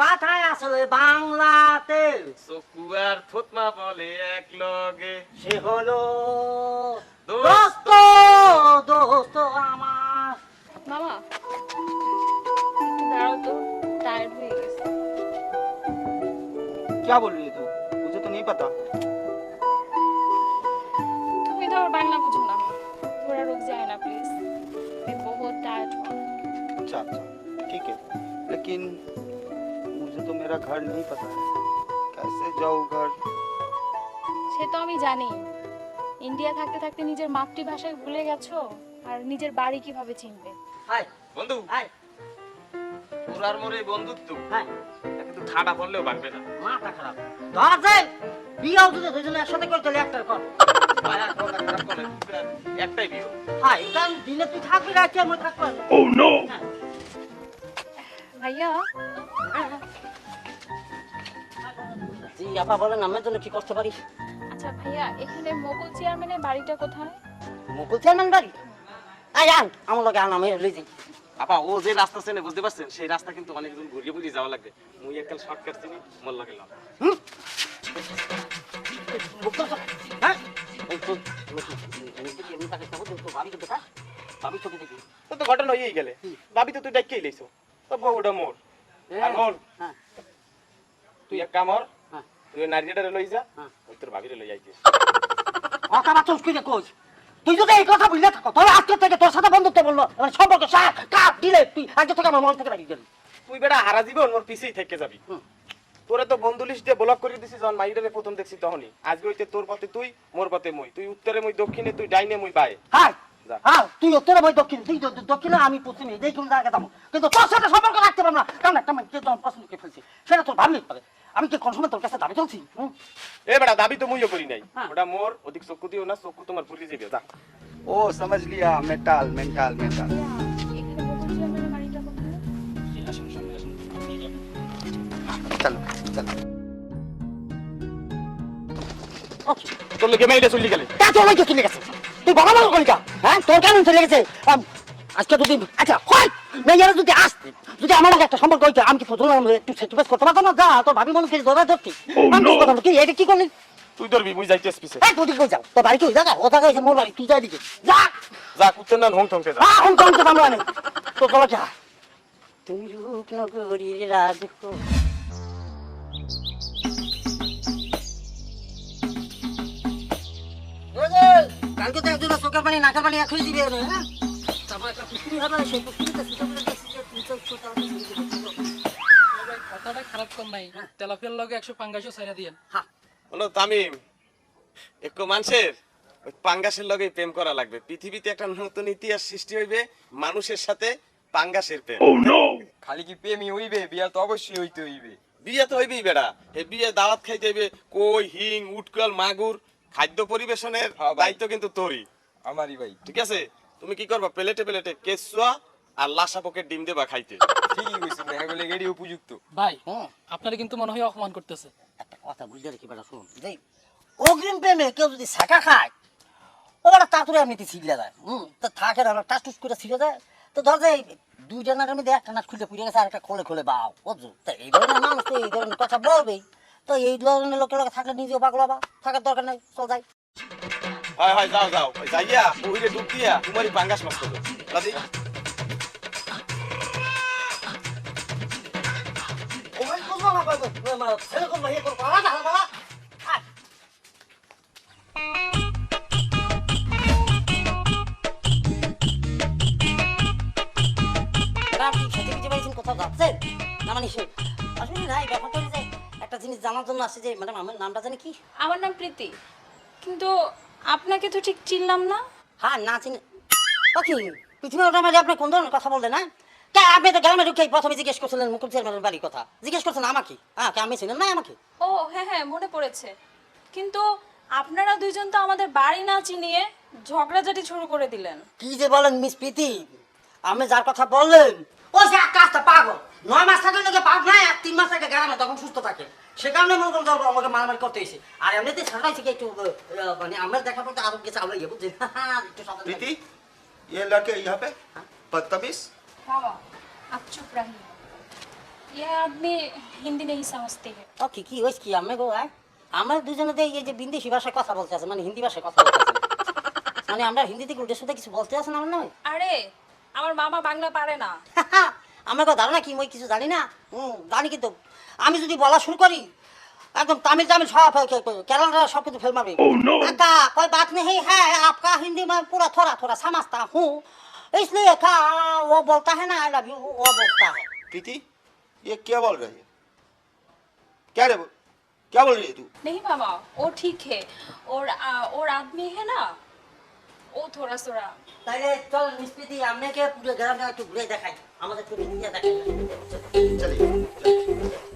কথায় আসলে বাংলাতে চকু আর থুতমা বলে এক লগে সে হলো দোস্ত। দোস্ত দোস্ত আমার মামা একটু দাঁড়াও তো টায়ার্ড হয়ে গেছে क्या बोल रही है तू मुझे तो नहीं पता তুমি তো আর বাংলা বুঝো না थोड़ा रुक जाए ना प्लीज मैं बहुत टायर्ड हूँ अच्छा अच्छा ठीक है लेकिन मुझे तो मेरा घर नहीं पता है कैसे जाऊँ घर সে তো আমি জানি ইন্ডিয়া থাকতে থাকতে নিজের মাতৃভাষায় ভুলে গেছো আর নিজের বাড়ি কিভাবে চিনবে হাই বন্ধু হাই তোর আর মোর এই বন্ধুত্ব হাই তা কিন্তু ঠাডা পড়লেও ভাঙবে না মাথা খারাপ ধর যাই বিয়াও যদি দুজনে একসাথে করে চলে একটার কর ভাই, আর কথা খারাপ করে না, একটাই বিয়ে হাই কারণ দিনে তুই থাকবি রাখছি আমি থাকবো ভাইয়া। জি আপা বলেন আমার জন্য কি করতে পারি? আচ্ছা ভাইয়া এখানে মোগল চেয়ারম্যানের বাড়িটা কোথায়? মুকুল চেয়ারম্যান বাড়ি? আই আন আমার লগে আন আমি লই যাই। আপা ও যে রাস্তা চেনে বুঝতে পারছেন? সেই রাস্তা কিন্তু অনেক দূর ঘুরিয়ে ঘুরিয়ে যাওয়া লাগবে। মুই এককাল শর্টকাট চিনি মোর লাগে লাভ হ্যাঁ? তো তাকে তো ভাবি তো দেখা ভাবি চোখে দেখি তো তো ঘটনা হয়েই গেলে। ভাবি তো তুই ডাকিয়ে লইছো। তো বউটা মোর। আর হ্যাঁ। তুই এক কামর। তুই ওই লই যা। ওই তোর ভাবিরে লই আইছিস কথা বাচ্চা উস্কুরে কোচ তুই যদি এই কথা বুঝলে থাকো তাহলে আজকে থেকে তোর সাথে বন্ধুত্ব বলল মানে সম্পর্ক সা- কাট দিলে তুই আজকে থেকে আমার মন থেকে রাখি গেলি। তুই বেটা হারা জীবন মোর পিছেই থেকে যাবি। হুম। তোরে তো বন্ধু লিস্ট ব্লক করে দিছিস যখন মাইডারে প্রথম দেখছি তখনই। আজকে হইতে তোর পথে তুই মোর পথে মই। তুই উত্তরে মই দক্ষিণে তুই ডাইনে মই বায়ে। হ্যাঁ। হ্যাঁ, তুই উত্তরে ভাই দক্ষিণ তুই দক্ষিণে আমি পশ্চিমে যেই কোন জায়গায় যাব। কিন্তু তোর সাথে সম্পর্ক রাখতে পারব না। কারণ একটা মানুষকে তো পছন্দ করে ফেলছি সেটা তোর ভাবলেই পারে আমি কি কোন তোর কাছে দাবি চলছি এ বেটা দাবি তো মুইও করি নাই। হ্যাঁ। ওটা মোর অধিক দিও না তোমার ভুলে যাবে ও লিয়া মেটাল মেটাল চলো চলো। তোর চলে গেলে। তা তোর চলে গেছে। তুই বাবা বলো কলিকা হ্যাঁ? তোর কেমন চলে গেছে আজকে যদি আচ্ছা হয় মেয়েরা যদি আসতে যদি আমার একটা সম্পর্ক হইতো আমি কি প্রথমে একটু সেটিফাইস করতে পারতাম না? যা তোর ভাবি মনে করে ধরা ধরতি। আমি কি করতাম? কি এটা কি করলি? তুই ধরবি মুই যাইতেস পিছে। এই তুই কই যাও? তোর বাড়ি কি ওই জায়গা? ও জায়গা এসে মোর বাড়ি তুই যাই দিকে যা! যা কুত্তে না হং ঠংতে যা। আহ, আমি কমতে পারব না তো চলো যা তুমি রূপনগরীর রাজকো কালকে তো একজন চোখের পানি নাকের পানি হয়ে দিবে হ্যাঁ? তারপর একটা হবে সেই। কথাটা খারাপ কম ভাই। তেলাপিয়ার লগে একশো দিয়েন। হ্যাঁ। বলো তামিম একটু মানুষের ওই পাঙ্গাসের লগে প্রেম করা লাগবে। পৃথিবীতে একটা নতুন ইতিহাস সৃষ্টি হইবে মানুষের সাথে পাঙ্গাসের প্রেম। খালি কি প্রেমই হইবে? বিয়া তো অবশ্যই হইতে হইবে। বিয়া তো হইবেই বেড়া। হে বিয়ে দাওয়াত খাইতে হইবে কই হিং উটকল মাগুর খাদ্য পরিবেশনের হ্যাঁ ভাই। দায়িত্ব কিন্তু তোরই। আমারই ভাই। ঠিক আছে? তুমি কি করবা? প্লেটে প্লেটে কেসুয়া আর লাসা পকেট ডিম দেবা খাইতে। ঠিকই কইছেন এডি উপযুক্ত। ভাই হুম আপনারা কিন্তু মনে হয় অপমান করতেছে। একটা কথা বুঝতে রেখে বেটা শুনুন। যে অগ্রিম প্রেমে কেউ যদি শাখা খায় ওরা তাড়াতাড়ি এমনিতে ছিঁড়লে যায় হুম? তো থাকে না টাস টুস করে ছিঁড়ে যায়। তো ধর যে দুইটা নাটের মধ্যে একটা নাট খুলে পুড়ে গেছে আর একটা খোলে খোলে বাও বুঝছ? তো এই ধরনের মানুষ তো এই ধরনের কথা বলবেই। তো এই ধরনের লোকের লোক থাকলে নিজেও পাগলা বা থাকার দরকার নেই চল যাই। হয় হয় যাও যাও যাইয়া বহিরে ডুব দিয়া তোমারই পাঙ্গাস মাছ করবে রাজি? করব আলাদা আলাদা আপনি কোথাও যাচ্ছেন? না মানে আসলে না এই ব্যাপারটা একটা জিনিস জানার জন্য আসছে যে ম্যাডাম আমার নামটা জানি কি? আমার নাম প্রীতি। কিন্তু আপনাকে তো ঠিক চিনলাম না। হ্যাঁ না চিনি। ও কি পৃথিবীর ওটা মাঝে আপনি কোন ধরনের কথা বললেন না কে আপনি তো গ্রামে ঢুকে প্রথমে জিজ্ঞেস করছিলেন মুকুল চেয়ারম্যানের বাড়ির কথা। জিজ্ঞেস করছেন আমাকে? হ্যাঁ কে আমি ছিলেন? না আমাকে? ও হ্যাঁ হ্যাঁ মনে পড়েছে। কিন্তু আপনারা দুইজন তো আমাদের বাড়ি না চিনিয়ে ঝগড়াঝাটি শুরু করে দিলেন। কি যে বলেন মিস প্রীতি? আপনি যার কথা বললেন ও যে আকাশটা পাগল। নয় মাস থাকলে পাগ নাই আর তিন মাস থাকে গ্রামে তখন সুস্থ থাকে। সে কারণে মনে করুন যাবো আমাকে মারামারি করতে এসে আর এমনিতে সারাই থেকে একটু আহ, মানে আমরা দেখা পড়তে আরো গেছে আমরা ইয়ে বুঝছেন একটু সাবধানে प्रीति ये लड़के यहाँ पे बदतमीज বাবা आप चुप रहिए ये आदमी हिंदी नहीं समझते हैं ও কি কি হয়েছে কি আমি গো আয় আমরা দুজনে তো এই যে বিন্দেশি ভাষায় কথা বলতে আছে মানে হিন্দি ভাষায় কথা বলতে আছে মানে আমরা হিন্দি থেকে উল্টে সুদে কিছু বলতে আছে না আমার নয় আরে আমার মামা বাংলা পারে না আমার কথা ধারণা কি মই কিছু জানি না হুম জানি কিন্তু আমি যদি বলা শুরু করি একদম তামিল তামিল সব কেরালা সব কিছু ফেল মারবে काका कोई बात नहीं है आपका हिंदी में पूरा थोड़ा थोड़ा समझता हूँ इसलिए का वो बोलता है ना आई लव यू वो बोलता है प्रीति ये क्या बोल रही है क्या रे वो- क्या बोल रही है तू नहीं मामा वो ठीक है और आ, और आदमी है ना वो थोड़ा थोड़ा তাইলে চল নিষ্পৃতি আপনাকে পুরো গ্রামটা একটু ঘুরে দেখাই আমাদের একটু ইন্ডিয়া দেখাই चलिए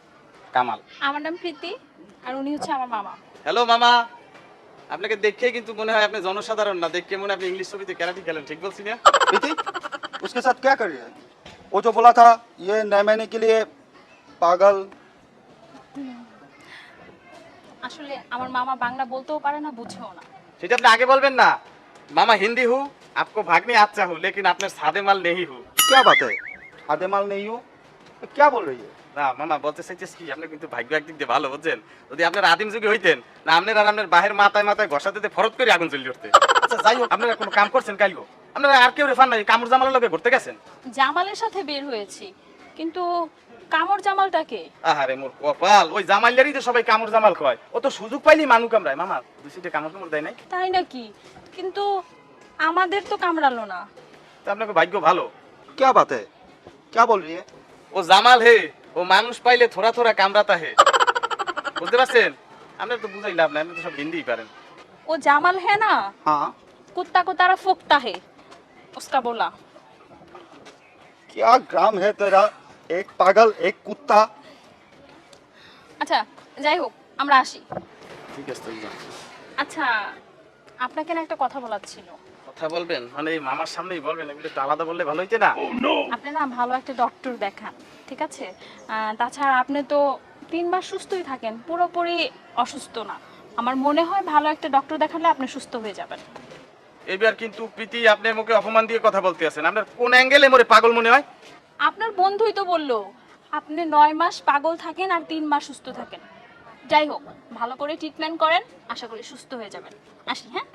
কামাল আমার নাম প্রীতি আর উনি হচ্ছে আমার মামা হ্যালো মামা আপনাকে দেখে কিন্তু মনে হয় আপনি জনসাধারণ না দেখে মনে হয় আপনি ইংলিশ ছবিতে ক্যারাটি খেলেন ঠিক বলছি না प्रीति उसके साथ क्या कर रही है वो जो बोला था ये नए महीने के लिए पागल আসলে আমার মামা বাংলা বলতেও পারে না বুঝেও না সেটা আপনি আগে বলবেন না মামা হিন্দি হু আপকো ভাগনি আচ্ছা হু লেকিন আপনার সাদে মাল নেই হু क्या बात है आधे माल नहीं हो तो क्या बोल रही है না মামা বলতে চাইছিস কি আপনি কিন্তু ভাগ্য একদিক দিয়ে ভালো বুঝছেন যদি আপনার আদিম যুগে হইতেন না আপনার আর আপনার বাহের মাথায় মাথায় ঘষা দিতে ফরত করে আগুন জ্বলি উঠতে আচ্ছা যাই হোক আপনারা কোনো কাম করছেন কাইগো আপনারা আর কেউ রেফান নাই কামড় জামালের লগে ঘুরতে গেছেন জামালের সাথে বের হয়েছি কিন্তু কামড় জামালটাকে আহারে মোর কপাল ওই জামাইলেরই তো সবাই কামড় জামাল কয় ও তো সুযোগ পাইলি মানু কামড়ায় মামা দুই সিটে কামড় কামড় দেয় নাই তাই নাকি কিন্তু আমাদের তো কামড়ালো না তো আপনাকে ভাগ্য ভালো क्या बात है क्या बोल रही है ও জামাল হে ও মানুষ পাইলে থোড়া থোড়া কামড়াতা হে বুঝতে পারছেন আপনার তো বুঝাই লাভ নাই আপনি তো সব হিন্দিই পারেন वो जामल है ना हाँ कुत्ता को तारा फोकता है उसका बोला क्या ग्राम है तेरा एक पागल एक कुत्ता আচ্ছা যাই হোক আমরা আসি ঠিক আছে তো যান। আচ্ছা আপনাকে না একটা কথা বলার ছিল কথা বলবেন মানে এই মামার সামনেই বলবেন এগুলো একটু আলাদা বললে ভালো হইতে না আপনি না ভালো একটা ডক্টর দেখান ঠিক আছে? তাছাড়া আপনি তো তিন মাস সুস্থই থাকেন পুরোপুরি অসুস্থ না। আমার মনে হয় ভালো একটা ডক্টর দেখালে আপনি সুস্থ হয়ে যাবেন। এবার কিন্তু প্রীতি আপনার মুখে অপমান দিয়ে কথা বলতে আছেন। আপনার কোন অ্যাঙ্গেলে মরে পাগল মনে হয়? আপনার বন্ধুই তো বলল আপনি নয় মাস পাগল থাকেন আর তিন মাস সুস্থ থাকেন। যাই হোক ভালো করে ট্রিটমেন্ট করেন আশা করি সুস্থ হয়ে যাবেন। আসি হ্যাঁ?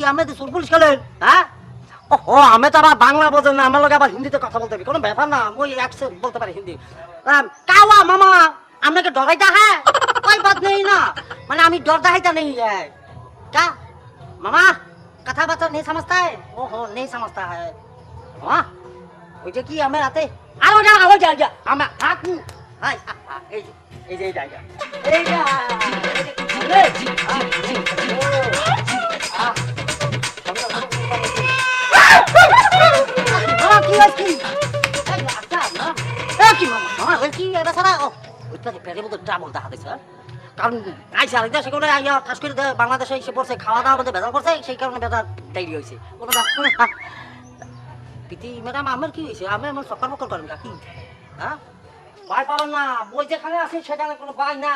কি মামু কি আমি তো পুলিশ খেলেন হ্যাঁ ও আমি তো আবার বাংলা বোঝেন না আমার লোক আবার হিন্দিতে কথা বলতে হবে কোনো ব্যাপার না ওই একশো বলতে পারি হিন্দি আম, কাওয়া মামা আপনাকে ডরাইতা হ্যাঁ कोई बात नहीं ना मैंने अभी डरता है तो नहीं है क्या मामा कथा बात नहीं समझता है ओहो नहीं समझता है हाँ ওই যে কি আমি রাতে আর ওটা আবার যা যা আমার হাত মু হাই হা, হা, এই যে এই যে এই জায়গা এই যা এই যে, আ, ও, আ, মামা কি হয়েছে কি এই, আচ্ছা, মামা। এই কি মামা মামা ওই কি এটা ছাড়া ও ওইটা যে কারণ আইসা আরেক দেশে কোনো আইয়া ঠাস করে বাংলাদেশে এসে পড়ছে খাওয়া দাওয়ার মধ্যে ভেজাল করছে সেই কারণে ভেজাল তৈরি হয়েছে কোনো। পিতি ম্যাডাম আমার কি হয়েছে আমি আমার সকাল মকল করেন কি হ্যাঁ ভয় পাবেন না বই যেখানে আছে সেখানে কোনো ভয় না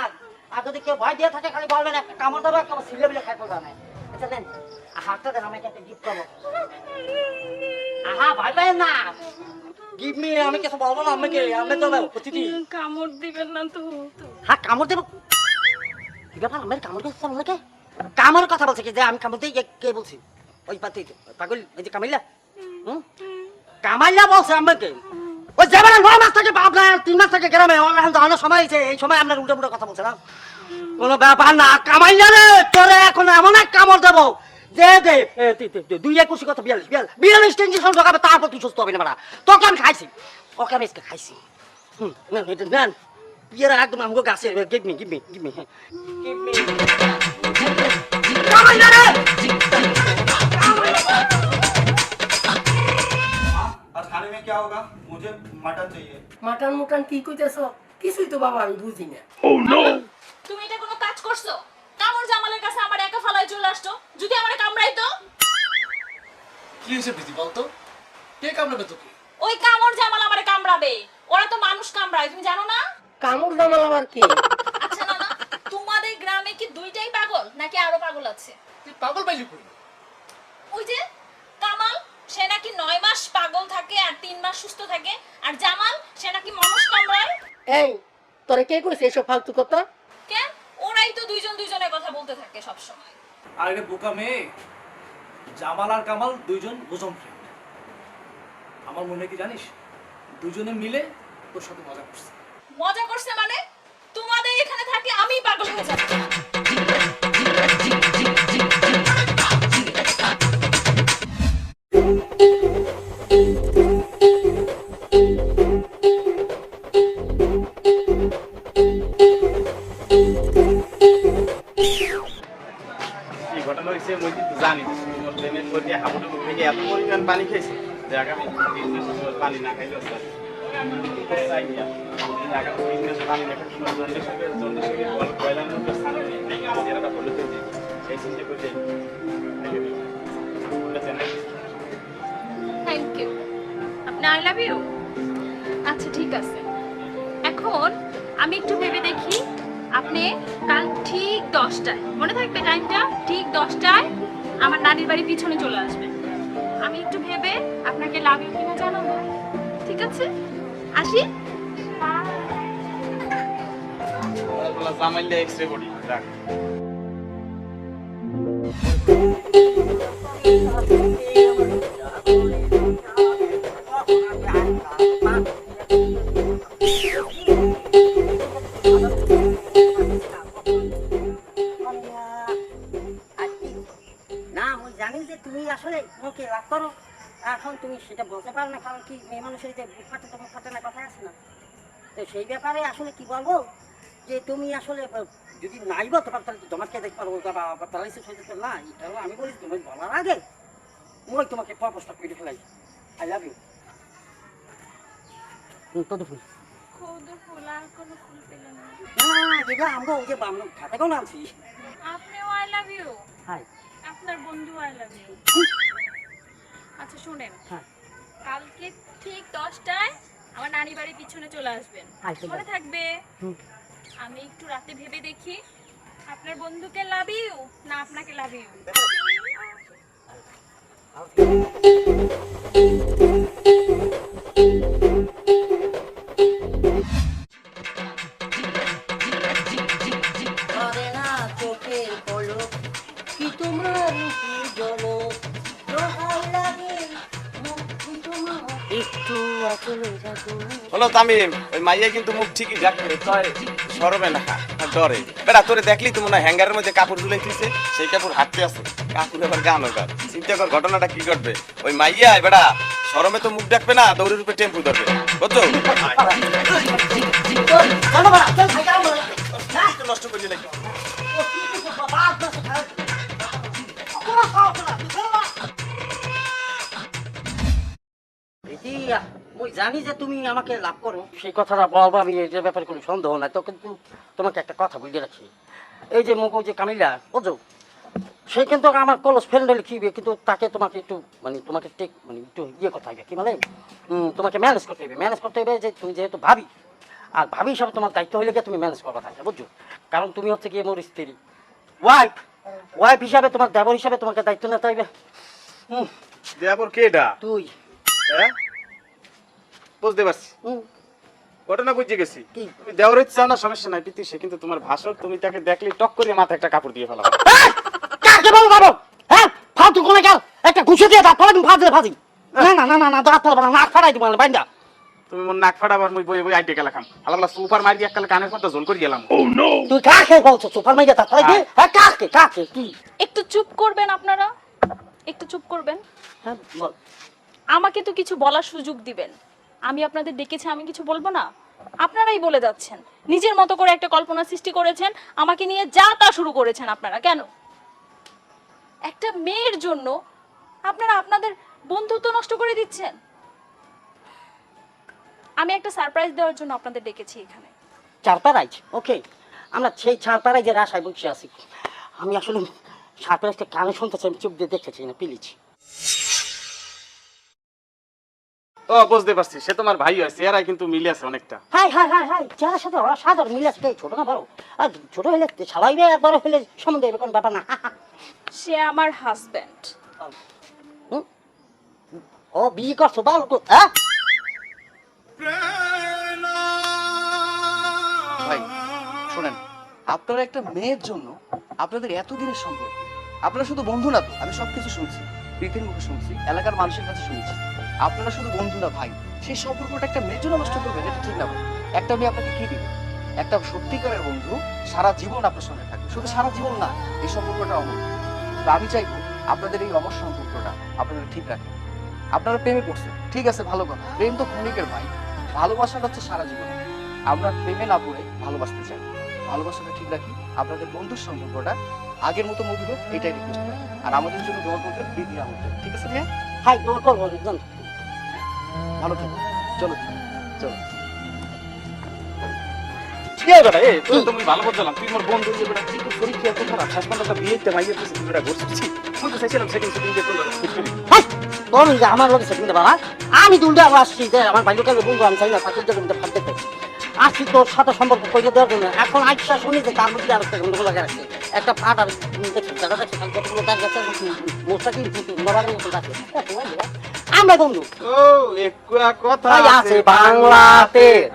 আর যদি কেউ ভয় দিয়ে থাকে খালি বলবেন একটা কামড় দেবো একটা সিলে বিলে খাই পড়বে আচ্ছা দেন হাতটা দেন আমাকে একটা গিফট করব আহা ভয় পাবেন না। গিফট নিয়ে আমি কিছু বলব না আমাকে আমি তো প্রতিদিন কামড় দিবেন না তো। হ্যাঁ কামড় দেবো। কি ব্যাপার আমার কামড় দিচ্ছে আমাকে কামড় কথা বলছে কি যে আমি কামড় দিই কে বলছি? ওই পাতি পাগল এই যে কামাইলা। হুম? কামাইলা বলছে আমাকে ওই যাবে না নয় মাস থেকে আপনার তিন মাস থেকে গ্রামে অনেক সময় এই সময় আপনার উল্টো পুল্টো কথা বলছে না? কোনো ব্যাপার না কামাই না রে তোরে এখন এমন এক কামড় দেবো দে দে এ, দে, দে, দে, দুই একুশি কত বিয়াল্লিশ বিয়াল্লিশ বিয়াল্লিশ টেনশন ঢোকাবে তারপর তুই সুস্থ হবে না বেড়া তোকে আমি খাইছি ওকে আমি আজকে খাইছি হুম নেন এটা নেন বিয়ের একদম আমাকে গাছে give me give me give me give me কামাই না রে और खाने में क्या होगा मुझे मटन चाहिए মাটন মুটন কি কইতেছ কিছুই তো বাবা আমি বুঝি না তুমি এটা কোনো কাজ করছ? কামড় জামালের কাছে আমার একা ফালায় চলে আসতো যদি আমার কামড়াইতো? কি হয়েছে প্রীতি বলতো? কে কামড়াবে তোকে? ওই কামড় জামাল আমারে কামড়াবে। ওরা তো মানুষ কামড়ায় তুমি জানো না? কামড় দামাল আবার কি? আচ্ছা না না তোমাদের গ্রামে কি দুইটাই পাগল নাকি আরও পাগল আছে? তুই পাগল পাইলি কই? ওই যে কামাল সে নাকি নয় মাস পাগল থাকে আর তিন মাস সুস্থ থাকে আর জামাল সে নাকি মানুষ কামড়ায়? এই তোরে কে কইছে এসব ফালতু কথা? ওরাই তো দুইজন দুইজনের কথা বলতে থাকে সব সময় আর বোকা মেয়ে জামাল আর কামাল দুইজন বোঝম ফ্রেন্ড আমার মনে কি জানিস দুজনে মিলে তোর সাথে মজা করছে। মজা করছে মানে? তোমাদের এখানে থাকি আমি পাগল হয়ে যাব। আপনি আই লাভ ইউ আচ্ছা ঠিক আছে। এখন আমি একটু ভেবে দেখি আপনি কাল ঠিক দশটায়, মনে থাকবে টাইমটা ঠিক দশটায় আমার নানির বাড়ির পিছনে চলে আসবেন। আমি একটু ভেবে আপনাকে লাভ ইউ কিনা জানাব। ঠিক আছে? আসি। রাখ। না সেটা বলতে পারো না কারণ কি মেয়ে মানুষের যে বুক ফাটে তো মুখ ফাটে না কথা আছে না? তো সেই ব্যাপারে আসলে কি বলব? যে তুমি আসলে যদি নাই বলতে পারো তাহলে তোমাকে দেখতে পারব বা প্যারালাইসিস হয়ে যেতে না এটাও আমি বলি তুমি বলার আগে মই তোমাকে প্রপোজটা করে ফেলাই। আই লাভ ইউ কত ফুল? ওই আপনার বন্ধু আই লাভ ইউ আচ্ছা শুনেন। হ্যাঁ। কালকে ঠিক দশটায় আমার নানি বাড়ির পিছনে চলে আসবেন। মনে থাকবে। আমি একটু রাতে ভেবে দেখি আপনার বন্ধুকে লাভ ইউ না আপনাকে লাভ ইউ করে হলো তামিম ওই মাইয়া কিন্তু মুখ ঠিকই ডাকবে তয় সরবে না ডরে। বেটা, তোরে দেখলি তো মনে হয় হ্যাঙ্গারের মধ্যে কাপড় ঝুলাই দিছে, সেই কাপড় হাঁটতে আছে। কাপড় এবার গান গান চিন্তা কর ঘটনাটা কি ঘটবে। ওই মাইয়া বেটা, সরমে তো মুখ ডাকবে না, দৌড়ের উপরে টেম্পু ধরবে। বুঝছ? বাড়া ও জানি যে তুমি আমাকে লাভ করো। সেই কথাটা বলব আমি এই যে ব্যাপারে কোনো সন্দেহ নাই তো কিন্তু তোমাকে একটা কথা বুঝে রাখি। এই যে মুখ যে কামিলা বুঝো সে কিন্তু আমার কলস ফ্রেন্ড হলে কি কিন্তু তাকে তোমাকে একটু মানে তোমাকে টেক মানে একটু ইয়ে করতে হবে কি মানে তোমাকে ম্যানেজ করতে হবে। ম্যানেজ করতে হবে যে তুমি যেহেতু ভাবি আর ভাবি হিসাবে তোমার দায়িত্ব হইলে গিয়ে তুমি ম্যানেজ করবা থাকে বুঝছ? কারণ তুমি হচ্ছে গিয়ে মোর স্ত্রী। ওয়াইফ ওয়াইফ হিসাবে তোমার দেবর হিসাবে তোমাকে দায়িত্ব নিতে হবে। হুম দেয়াপুর কেডা? তুই। হ্যাঁ? বুঝতে পারছি। ঘটনা বুঝে গেছি। তুমি দেওয়ার ইচ্ছা না সমস্যা নাই প্রীতি সে কিন্তু তোমার ভাষণ তুমি তাকে দেখলে টক করে মাথায় একটা কাপড় দিয়ে ফেলাবা কাকে বলো বাবু? হ্যাঁ? ফালতু কোনে গেল একটা ঘুষে দিয়ে ফাঁসলে ফাঁসি না না না না না দাঁত ফেলব না নাক ফাটাই দিব বাইন্দা। তুমি মোর নাক ফাটাবার মুই বই বই আইটে আলাদা সুপার মারি এক কালে কানের জোল করে গেলাম তুই কাকে বলছো সুপার মাইয়া তা তাই হ্যাঁ কাকে কাকে কি? একটু চুপ করবেন আপনারা। একটু চুপ করবেন। হ্যাঁ বল। আমাকে তো কিছু বলার সুযোগ দিবেন। আমি আপনাদের ডেকেছি, আমি কিছু বলব না? আপনারাই বলে যাচ্ছেন। নিজের মতো করে একটা কল্পনা সৃষ্টি করেছেন, আমাকে নিয়ে যা তা শুরু করেছেন আপনারা, কেন? একটা মেয়ের জন্য আপনারা আপনাদের বন্ধুত্ব নষ্ট করে দিচ্ছেন। আমি একটা সারপ্রাইজ দেওয়ার জন্য আপনাদের ডেকেছি এখানে। চারপাড়াই ওকে। আমরা সেই যে আশায় বসে আছি। আমি আসলে সারপ্রাইজটা কানে শুনতে চাই চুপ দিয়ে চাই না প্লিজ ও বুঝতে পারছি। সে তোমার ভাই হয় চেহারায় কিন্তু মিলে আছে অনেকটা। হাই হাই হাই হাই যার সাথে ওরা সাধারণ মিলে আছে ছোট না বড়? আর ছোট হলে সবাই আর বড় হলে সম্বন্ধ এরকম ব্যাপার না। সে আমার হাজব্যান্ড হুম? ও বিয়ে করছ বল হ্যাঁ ভাই শোনেন আপনারা একটা মেয়ের জন্য আপনাদের এতদিনের সম্পর্ক। আপনারা শুধু বন্ধু না তো আমি সবকিছু শুনছি প্রীতির মুখে শুনছি এলাকার মানুষের কাছে শুনছি। আপনারা শুধু বন্ধু না ভাই, সেই সম্পর্কটা একটা মেয়ের জন্য নষ্ট করবেন, এটা ঠিক না ভাই। একটা মেয়ে আপনাকে কি দিবে? একটা সত্যিকারের বন্ধু সারা জীবন আপনার সঙ্গে থাকবে। শুধু সারা জীবন না, এই সম্পর্কটা অমর। তো আমি চাইব আপনাদের এই অমর সম্পর্কটা আপনারা ঠিক রাখেন। আপনারা প্রেমে পড়ছেন, ঠিক আছে, ভালো কথা। প্রেম তো ক্ষণিকের ভাই, ভালোবাসাটা হচ্ছে সারা জীবন। আমরা প্রেমে না পড়ে ভালোবাসতে চাই। ভালোবাসাটা ঠিক রাখি, আপনাদের বন্ধুর সম্পর্কটা আগের মতো মুভি হোক, এটাই রিকোয়েস্ট আর আমাদের জন্য দোয়া করবেন দিদি আমাদের ঠিক আছে, ভাইয়া? হাই তোমার করব ভালো থাকো চলো চলো ভালো। তুই মোর বন্ধু যে বেটা, তুই শরীর কি এত খারাপ? শেষ পর্যন্ত বিয়েতে মাইয়ের কাছে তুই বেটা ঘুরছিস। ছি, তো চাইছিলাম second shooting দিয়ে তোর লগে খুশি করি। হাই তোর যে আমার বাবা আমি আবার আসছি যে আমার ভাই লোকের বন্ধু আমি চাই না তাকে আসছি তোর সাথে সম্পর্ক দেওয়ার জন্য এখন আইসা শুনি যে তার মধ্যে আর একটা গন্ডগোল লাগে রাখছে একটা পাট আর। আমরা বন্ধু। ও, একুয়া কথা আছে বাংলাতে।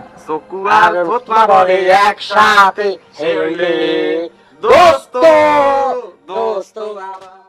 বলে একসাথে সে দোস্ত। দোস্ত। দোস্ত বাবা।